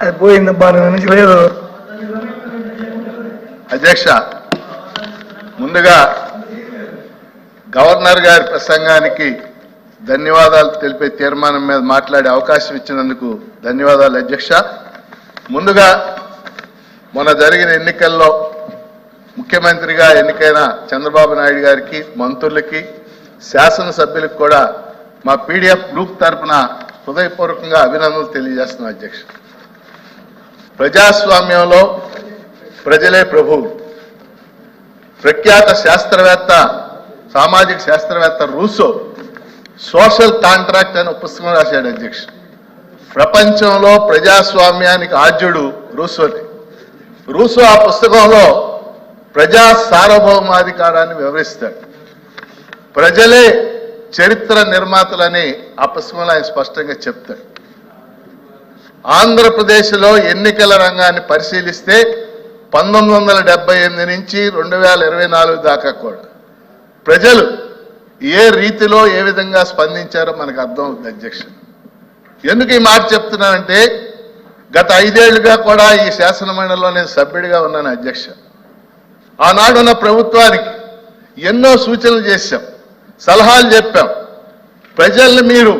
అది పోయింది బాగా నుంచి లేదు అధ్యక్ష ముందుగా గవర్నర్ గారి ప్రసంగానికి ధన్యవాదాలు తెలిపే తీర్మానం మీద మాట్లాడే అవకాశం ఇచ్చినందుకు ధన్యవాదాలు అధ్యక్ష. ముందుగా మొన్న జరిగిన ఎన్నికల్లో ముఖ్యమంత్రిగా ఎన్నికైన చంద్రబాబు నాయుడు గారికి మంత్రులకి శాసనసభ్యులకు కూడా మా పీడిఎఫ్ గ్రూప్ తరపున హృదయపూర్వకంగా అభినందనలు తెలియజేస్తున్నాం అధ్యక్ష. ప్రజాస్వామ్యంలో ప్రజలే ప్రభువు ప్రఖ్యాత శాస్త్రవేత్త సామాజిక శాస్త్రవేత్త రూసో సోషల్ కాంట్రాక్ట్ అని పుస్తకం రాశాడు అధ్యక్ష. ప్రపంచంలో ప్రజాస్వామ్యానికి ఆద్యుడు రూసోని. రూసో ఆ పుస్తకంలో ప్రజా సార్వభౌమాధికారాన్ని వివరిస్తాడు. ప్రజలే చరిత్ర నిర్మాతలని అపస్మలు ఆయన స్పష్టంగా చెప్తాడు. ఆంధ్రప్రదేశ్లో ఎన్నికల రంగాన్ని పరిశీలిస్తే పంతొమ్మిది వందల డెబ్బై ఎనిమిది నుంచి రెండు వేల ఇరవై నాలుగు దాకా కూడా ప్రజలు ఏ రీతిలో ఏ విధంగా స్పందించారో మనకు అర్థం అవుతుంది అధ్యక్ష ఎందుకు ఈ మాట చెప్తున్నానంటే గత ఐదేళ్ళుగా కూడా ఈ శాసనమండలిలో నేను సభ్యుడిగా ఉన్నాను అధ్యక్ష. ఆనాడున్న ప్రభుత్వానికి ఎన్నో సూచనలు చేశాం. సలహాలు చెప్పాం. ప్రజల్ని మీరు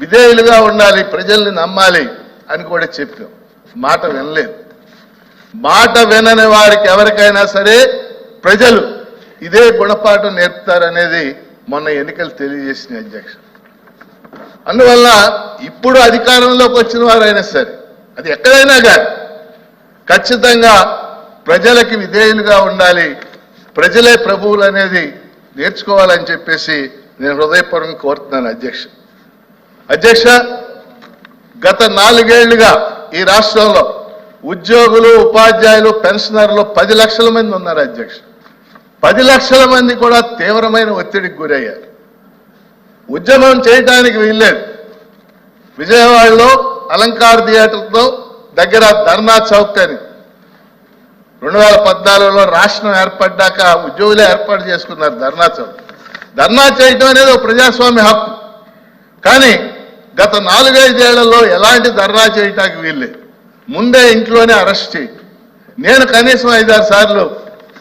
విధేయులుగా ఉండాలి ప్రజల్ని నమ్మాలి అని కూడా చెప్పాం. మాట వినలేదు. మాట వినని వారికి ఎవరికైనా సరే ప్రజలు ఇదే గుణపాఠం నేర్పుతారనేది మొన్న ఎన్నికలు తెలియజేసిన అధ్యక్ష అందువల్ల ఇప్పుడు అధికారంలోకి వచ్చిన వారైనా సరే అది ఎక్కడైనా కానీ ఖచ్చితంగా ప్రజలకి విధేయులుగా ఉండాలి ప్రజలే ప్రభువులు అనేది నేర్చుకోవాలని చెప్పేసి నేను హృదయపూర్వకంగా కోరుతున్నాను అధ్యక్ష. అధ్యక్ష గత నాలుగేళ్ళుగా ఈ రాష్ట్రంలో ఉద్యోగులు ఉపాధ్యాయులు పెన్షనర్లు పది లక్షల మంది ఉన్నారు అధ్యక్ష. పది లక్షల మంది కూడా తీవ్రమైన ఒత్తిడికి గురయ్యారు. ఉద్యమం చేయడానికి వీల్లేదు. విజయవాడలో అలంకార్ థియేటర్తో దగ్గర ధర్నా చౌక్ అని రెండు వేల పద్నాలుగులో రాష్ట్రం ఏర్పడ్డాక ఉద్యోగులే ఏర్పాటు చేసుకున్నారు ధర్నా చౌక్ ధర్నా చేయటం అనేది ఒక ప్రజాస్వామ్య హక్కు. కానీ గత నాలుగైదేళ్ళలో ఎలాంటి ధర్నా చేయటానికి వీల్లేదు. ముందే ఇంట్లోనే అరెస్ట్ చేయటం నేను కనీసం ఐదారు సార్లు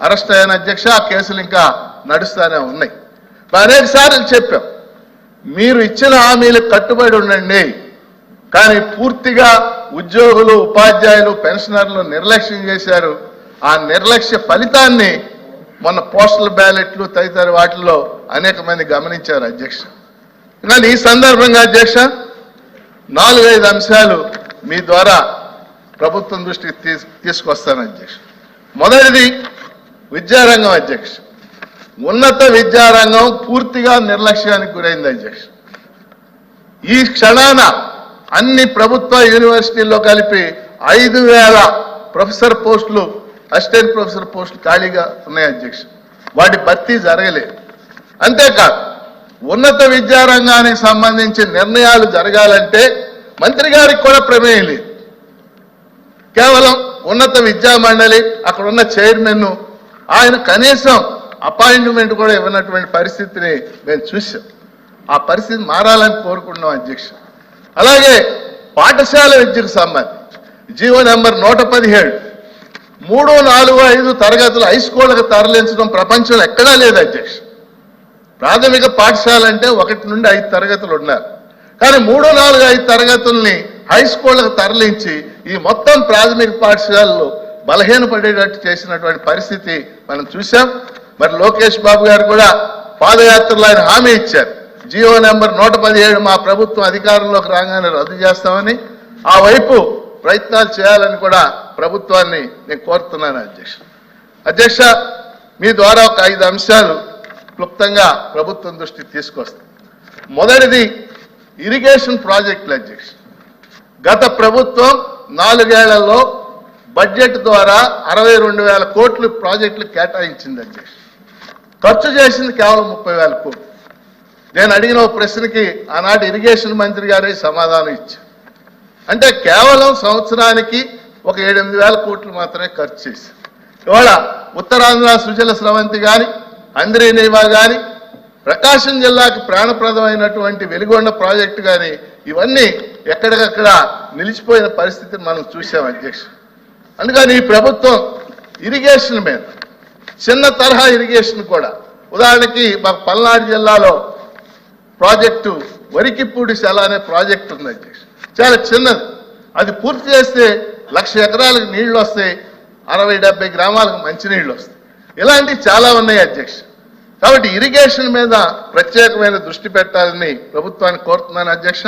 అరెస్ట్ అయిన అధ్యక్ష ఆ కేసులు ఇంకా నడుస్తూనే ఉన్నాయి. అనేక సార్లు చెప్పాం. మీరు ఇచ్చిన హామీలకు కట్టుబడి ఉండండి. కానీ పూర్తిగా ఉద్యోగులు ఉపాధ్యాయులు పెన్షనర్లు నిర్లక్ష్యం చేశారు. ఆ నిర్లక్ష్య ఫలితాన్ని మొన్న పోస్టల్ బ్యాలెట్లు తదితర వాటిల్లో అనేక మంది గమనించారు అధ్యక్ష. కానీ ఈ సందర్భంగా అధ్యక్ష నాలుగైదు అంశాలు మీ ద్వారా ప్రభుత్వం దృష్టికి తీసు తీసుకొస్తాను అధ్యక్ష. మొదటిది విద్యారంగం అధ్యక్ష. ఉన్నత విద్యారంగం పూర్తిగా నిర్లక్ష్యానికి గురైంది అధ్యక్ష. ఈ క్షణాన అన్ని ప్రభుత్వ యూనివర్సిటీల్లో కలిపి ఐదు వేల ప్రొఫెసర్ పోస్టులు అసిస్టెంట్ ప్రొఫెసర్ పోస్టులు ఖాళీగా ఉన్నాయి అధ్యక్ష. వాటి భర్తీ జరగలేదు. అంతేకాదు ఉన్నత విద్యారంగానికి సంబంధించి నిర్ణయాలు జరగాలంటే మంత్రి గారికి కూడా ప్రమేయం లేదు. కేవలం ఉన్నత విద్యా మండలి అక్కడ ఉన్న చైర్మన్ను ఆయన కనీసం అపాయింట్మెంట్ కూడా ఇవ్వనటువంటి పరిస్థితిని మేము చూసాం ఆ పరిస్థితి మారాలని కోరుకుంటున్నాం అధ్యక్ష. అలాగే పాఠశాల విద్యకు సంబంధించి జీవో నెంబర్ నూట పదిహేడు మూడు నాలుగు ఐదు తరగతులు హై స్కూళ్ళకు తరలించడం ప్రపంచంలో ఎక్కడా లేదు అధ్యక్ష. ప్రాథమిక పాఠశాల అంటే ఒకటి నుండి ఐదు తరగతులు ఉన్నారు. కానీ మూడు నాలుగు ఐదు తరగతుల్ని హై స్కూళ్ళకు తరలించి ఈ మొత్తం ప్రాథమిక పాఠశాలలు బలహీనపడేటట్టు చేసినటువంటి పరిస్థితి మనం చూసాం మరి లోకేష్ బాబు గారు కూడా పాదయాత్రలో ఆయన హామీ ఇచ్చారు. జియో నెంబర్ నూట పదిహేడు మా ప్రభుత్వం అధికారంలోకి రాగానే రద్దు చేస్తామని. ఆ వైపు ప్రయత్నాలు చేయాలని కూడా ప్రభుత్వాన్ని నేను కోరుతున్నాను అధ్యక్ష. అధ్యక్ష మీ ద్వారా ఒక ఐదు అంశాలు క్లుప్తంగా ప్రభుత్వం దృష్టికి తీసుకొస్తాం మొదటిది ఇరిగేషన్ ప్రాజెక్టులు అధ్యక్ష. గత ప్రభుత్వం నాలుగేళ్ళలో బడ్జెట్ ద్వారా అరవై రెండు వేల కోట్లు ప్రాజెక్టులు కేటాయించింది అధ్యక్ష. ఖర్చు చేసింది కేవలం ముప్పై వేల కోట్లు. నేను అడిగిన ఓ ప్రశ్నకి ఆనాటి ఇరిగేషన్ మంత్రి గారే సమాధానం ఇచ్చారు. అంటే కేవలం సంవత్సరానికి ఒక ఏడెనిమిది వేల కోట్లు మాత్రమే ఖర్చు చేశారు. ఇవాళ ఉత్తరాంధ్ర సుజల స్రవంతి కానీ అంద్రేనేవా కానీ ప్రకాశం జిల్లాకు ప్రాణప్రదమైనటువంటి వెలిగొండ ప్రాజెక్టు కానీ ఇవన్నీ ఎక్కడికక్కడ నిలిచిపోయిన పరిస్థితిని మనం చూసాం అధ్యక్ష అందుకని ఈ ప్రభుత్వం ఇరిగేషన్ మీద చిన్న తరహా ఇరిగేషన్ కూడా ఉదాహరణకి మా పల్నాడు జిల్లాలో ప్రాజెక్టు వరికిపూడి సెల అనే ప్రాజెక్ట్ ఉంది అధ్యక్ష చాలా చిన్నది. అది పూర్తి చేస్తే లక్ష ఎకరాలకు నీళ్ళు వస్తాయి అరవై డెబ్బై గ్రామాలకు మంచినీళ్ళు వస్తాయి. ఇలాంటివి చాలా ఉన్నాయి అధ్యక్ష. కాబట్టి ఇరిగేషన్ మీద ప్రత్యేకమైన దృష్టి పెట్టాలని ప్రభుత్వాన్ని కోరుతున్నాను అధ్యక్ష.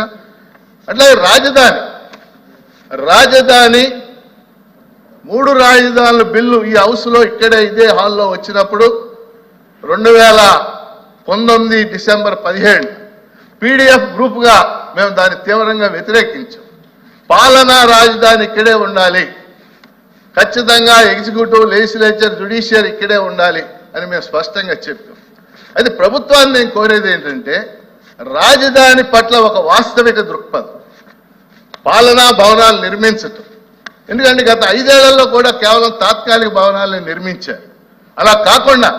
అట్లాగే రాజధాని. రాజధాని మూడు రాజధానుల బిల్లు ఈ హౌస్లో ఇక్కడే ఇదే హాల్లో వచ్చినప్పుడు రెండు వేల పంతొమ్మిది డిసెంబర్ పదిహేడు పీడిఎఫ్ గ్రూప్గా మేము దాన్ని తీవ్రంగా వ్యతిరేకించాం. పాలనా రాజధాని ఇక్కడే ఉండాలి. ఖచ్చితంగా ఎగ్జిక్యూటివ్ లెజిస్లేచర్ జుడిషియర్ ఇక్కడే ఉండాలి అని మేము స్పష్టంగా చెప్పాం. అది ప్రభుత్వాన్ని నేను కోరేది ఏంటంటే రాజధాని పట్ల ఒక వాస్తవిక దృక్పథం. పాలనా భవనాలు నిర్మించటం. ఎందుకంటే గత ఐదేళ్ళలో కూడా కేవలం తాత్కాలిక భవనాలను నిర్మించారు. అలా కాకుండా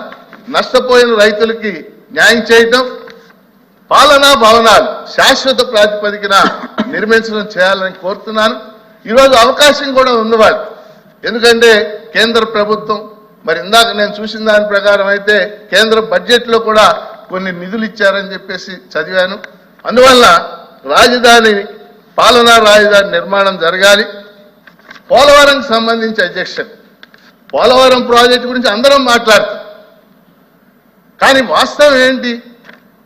నష్టపోయిన రైతులకి న్యాయం చేయటం పాలనా భవనాలు శాశ్వత ప్రాతిపదికన నిర్మించడం చేయాలని కోరుతున్నాను. ఈరోజు అవకాశం కూడా ఉంది వాళ్ళు ఎందుకంటే కేంద్ర ప్రభుత్వం మరి ఇందాక నేను చూసిన దాని ప్రకారం అయితే కేంద్ర బడ్జెట్లో కూడా కొన్ని నిధులు ఇచ్చారని చెప్పేసి చదివాను. అందువల్ల రాజధాని పాలనా రాజధాని నిర్మాణం జరగాలి. పోలవరంకి సంబంధించి అధ్యక్షన్ పోలవరం ప్రాజెక్టు గురించి అందరం మాట్లాడతాం. కానీ వాస్తవం ఏంటి?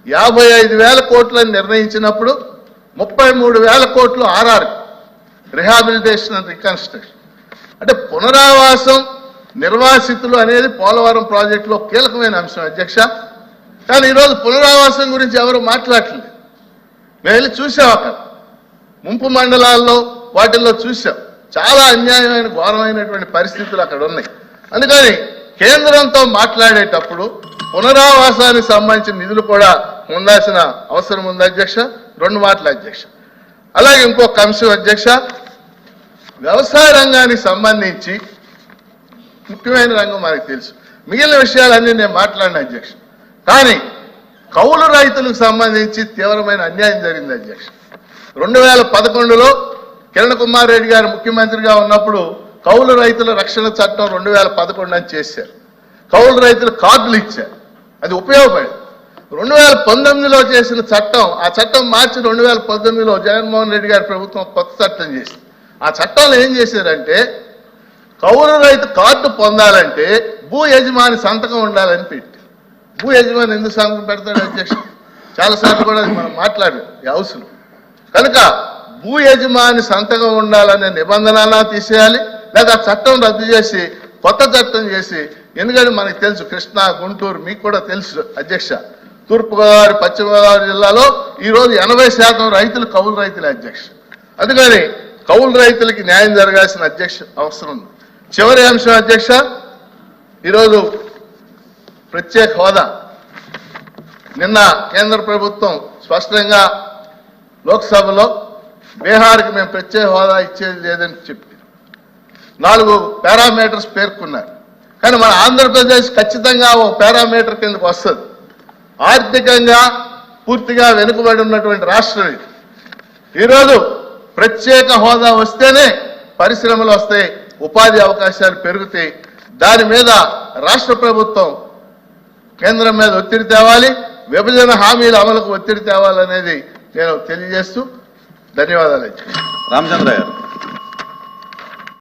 యాభై ఐదు వేల కోట్లని నిర్ణయించినప్పుడు ముప్పై మూడు వేల కోట్లు ఆర్ఆర్ రిహాబిలిటేషన్ అండ్ రికన్స్ట్రక్షన్. అంటే పునరావాసం నిర్వాసితులు అనేది పోలవరం ప్రాజెక్టులో కీలకమైన అంశం అధ్యక్ష. కానీ ఈరోజు పునరావాసం గురించి ఎవరు మాట్లాడట్లేదు. మేము వెళ్ళి చూసాం అక్కడ ముంపు మండలాల్లో వాటిల్లో చూసాం చాలా అన్యాయమైన ఘోరమైనటువంటి పరిస్థితులు అక్కడ ఉన్నాయి. అందుకని కేంద్రంతో మాట్లాడేటప్పుడు పునరావాసానికి సంబంధించిన నిధులు కూడా ఉండాల్సిన అవసరం ఉంది అధ్యక్ష. రెండు మాటల అధ్యక్ష. అలాగే ఇంకో అంశం అధ్యక్ష. వ్యవసాయ రంగానికి సంబంధించి ముఖ్యమైన రంగం మనకు తెలుసు. మిగిలిన విషయాలన్నీ నేను మాట్లాడిన అధ్యక్ష. కానీ కౌలు రైతులకు సంబంధించి తీవ్రమైన అన్యాయం జరిగింది అధ్యక్ష. రెండు వేల పదకొండులో కిరణ్ కుమార్ రెడ్డి గారు ముఖ్యమంత్రిగా ఉన్నప్పుడు కౌలు రైతుల రక్షణ చట్టం రెండు వేల పదకొండు అని చేశారు. కౌలు రైతులు కార్డులు ఇచ్చారు. అది ఉపయోగపడింది రెండు వేల పంతొమ్మిదిలో చేసిన చట్టం ఆ చట్టం మార్చి రెండు వేల పంతొమ్మిదిలో జగన్మోహన్ రెడ్డి గారి ప్రభుత్వం కొత్త చట్టం చేసింది. ఆ చట్టంలో ఏం చేశారంటే కౌలు రైతు కార్డు పొందాలంటే భూ యజమాని సంతకం ఉండాలని పెట్టి భూ యజమాని ఎందుకు సంతకం పెడతాడు అధ్యక్ష? చాలాసార్లు కూడా అది మనం మాట్లాడాం ఈ హౌస్లో. కనుక భూ యజమాని సంతకం ఉండాలనే నిబంధన తీసేయాలి లేదా చట్టం రద్దు చేసి కొత్త చట్టం చేసి ఎందుకంటే మనకు తెలుసు కృష్ణా గుంటూరు మీకు కూడా తెలుసు అధ్యక్ష. తూర్పుగోదావరి పశ్చిమ గోదావరి జిల్లాలో ఈరోజు ఎనభై శాతం రైతులు కౌలు రైతులే అధ్యక్ష. అందుకని కౌలు రైతులకి న్యాయం జరగాల్సిన అధ్యక్ష అవసరం ఉంది. చివరి అంశం అధ్యక్ష ఈరోజు ప్రత్యేక హోదా. నిన్న కేంద్ర ప్రభుత్వం స్పష్టంగా లోక్సభలో బీహార్కి మేము ప్రత్యేక హోదా ఇచ్చేది లేదని చెప్పి నాలుగు పారామీటర్స్ పేర్కొన్నారు. కానీ మన ఆంధ్రప్రదేశ్ ఖచ్చితంగా ఒక పారామీటర్ కిందకు వస్తుంది. ఆర్థికంగా పూర్తిగా వెనుకబడి ఉన్నటువంటి రాష్ట్రం ఇది. ఈరోజు ప్రత్యేక హోదా వస్తేనే పరిశ్రమలు వస్తాయి ఉపాధి అవకాశాలు పెరుగుతాయి. దాని మీద రాష్ట్ర ప్రభుత్వం కేంద్రం మీద ఒత్తిడి తేవాలి విభజన హామీల అమలుకు ఒత్తిడి తేవాలనేది నేను తెలియజేస్తూ ధన్యవాదాలు. రామచంద్ర గారు.